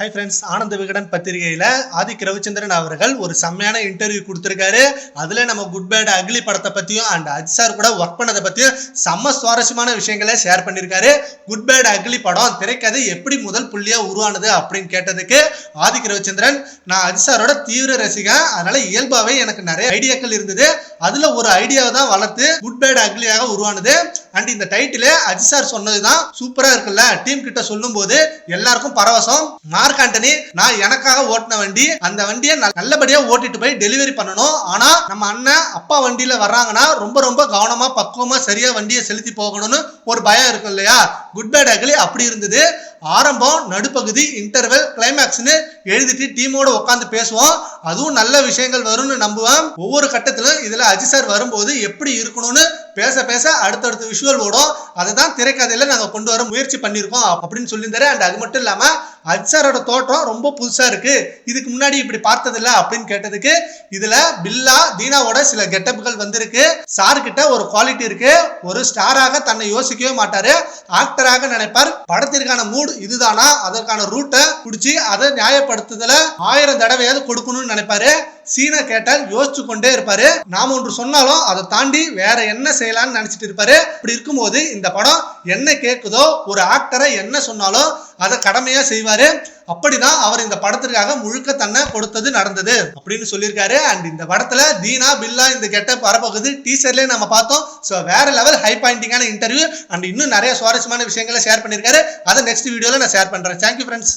Hi friends Ananda Vikatan பத்திரிகையில் ஆதிக் ரவிச்சந்திரன் அவர்கள் ஒரு செம்மையான இன்டர்வியூ கொடுத்துருக்காரு. அதில் நம்ம குட் பேட் அக்லி படத்தை பற்றியும் அண்ட் அஜ் சார் கூட ஒர்க் பண்ணதை பற்றியும் செம்ம சுவாரஸ்யமான விஷயங்களை ஷேர் பண்ணியிருக்காரு குட் பேட் அக்லி படம் திரைக்கதை எப்படி முதல் புள்ளியாக உருவானது அப்படின்னு கேட்டதுக்கு ஆதிக் ரவிச்சந்திரன் நான் அஜ் சாரோட தீவிர ரசிகன் அதனால் இயல்பாகவே எனக்கு நிறைய ஐடியாக்கள் இருந்தது. அதில் ஒரு ஐடியாவை தான் வளர்த்து குட் பேட் அக்லியாக உருவானது. அண்ட் இந்த டைட்டில் அஜ் சார் சொன்னதுதான் சூப்பராக இருக்குல்ல? டீம் கிட்ட சொல்லும்போது எல்லாருக்கும் பரவசம். நான் மார்க் ஆண்டனி நான் எனக்காக ஓட்டின வண்டி அந்த வண்டியை நல்லபடியா ஓட்டிட்டு போய் டெலிவரி பண்ணணும். ஆனா நம்ம அண்ணன் அப்பா வண்டியில வர்றாங்கன்னா ரொம்ப ரொம்ப கவனமா பக்குவமா சரியா வண்டியை செலுத்தி போகணும்னு ஒரு பயம் இருக்கும் இல்லையா? குட் பேட் அகலி அப்படி இருந்தது. ஆரம்பம் நடுப்பகுதி இன்டர்வெல் கிளைமேக்ஸ்னு எழுதிட்டு டீமோட உட்காந்து பேசுவோம். அதுவும் நல்ல விஷயங்கள் வரும்னு நம்புவேன் ஒவ்வொரு கட்டத்திலும் இதில் அஜி சார் வரும்போது எப்படி இருக்கணும்னு பேச பேச அடுத்தடுத்த விஷுவல் ஓடும். அதை தான் திரைக்கதையில் நாங்கள் கொண்டு வர முயற்சி பண்ணியிருக்கோம் அப்படின்னு சொல்லியிருந்தாரு. அண்ட் அது மட்டும் இல்லாமல் அஜித் சாரோட தோற்றம் ரொம்ப புதுசாக இருக்குது இதுக்கு முன்னாடி இப்படி பார்த்ததில்ல அப்படின்னு கேட்டதுக்கு இதில் பில்லா தீனாவோட சில கெட்டப்புகள் வந்திருக்கு. சார்கிட்ட ஒரு குவாலிட்டி இருக்கு. ஒரு ஸ்டாராக தன்னை யோசிக்கவே மாட்டாரு. ஆக்டராக நினைப்பார். படத்திற்கான மூடு இதுதானா? அதற்கான ரூட்டை பிடிச்சி அதை நியாயப்படுத்துதல ஆயிரம் தடவையாவது கொடுக்கணும்னு நினைப்பாரு. சீனை கேட்டால் யோசிச்சு கொண்டே இருப்பாரு. நாம ஒன்று சொன்னாலும் அதை தாண்டி வேற என்ன செய்யலாம்னு நினைச்சிட்டு இருப்பாரு. இப்படி இருக்கும்போது இந்த படம் என்ன கேட்குதோ ஒரு ஆக்டரை என்ன சொன்னாலும் அதை கடமையா செய்வாரு. அப்படிதான் அவர் இந்த படத்திற்காக முழுக்க தன்னை கொடுத்தது நடந்தது அப்படின்னு சொல்லியிருக்காரு. அண்ட் இந்த படத்துல தீனா பில்லா இந்த கெட்டப் வரப்போகுது. டீசர்லயே நம்ம பார்த்தோம். ஸோ வேற லெவல் ஹை பாயிண்டிங்கான இன்டர்வியூ அண்ட் இன்னும் நிறைய சுவாரஸ்யமான விஷயங்களை ஷேர் பண்ணியிருக்காரு. அதை நெக்ஸ்ட் வீடியோல நான் ஷேர் பண்றேன். Thank you friends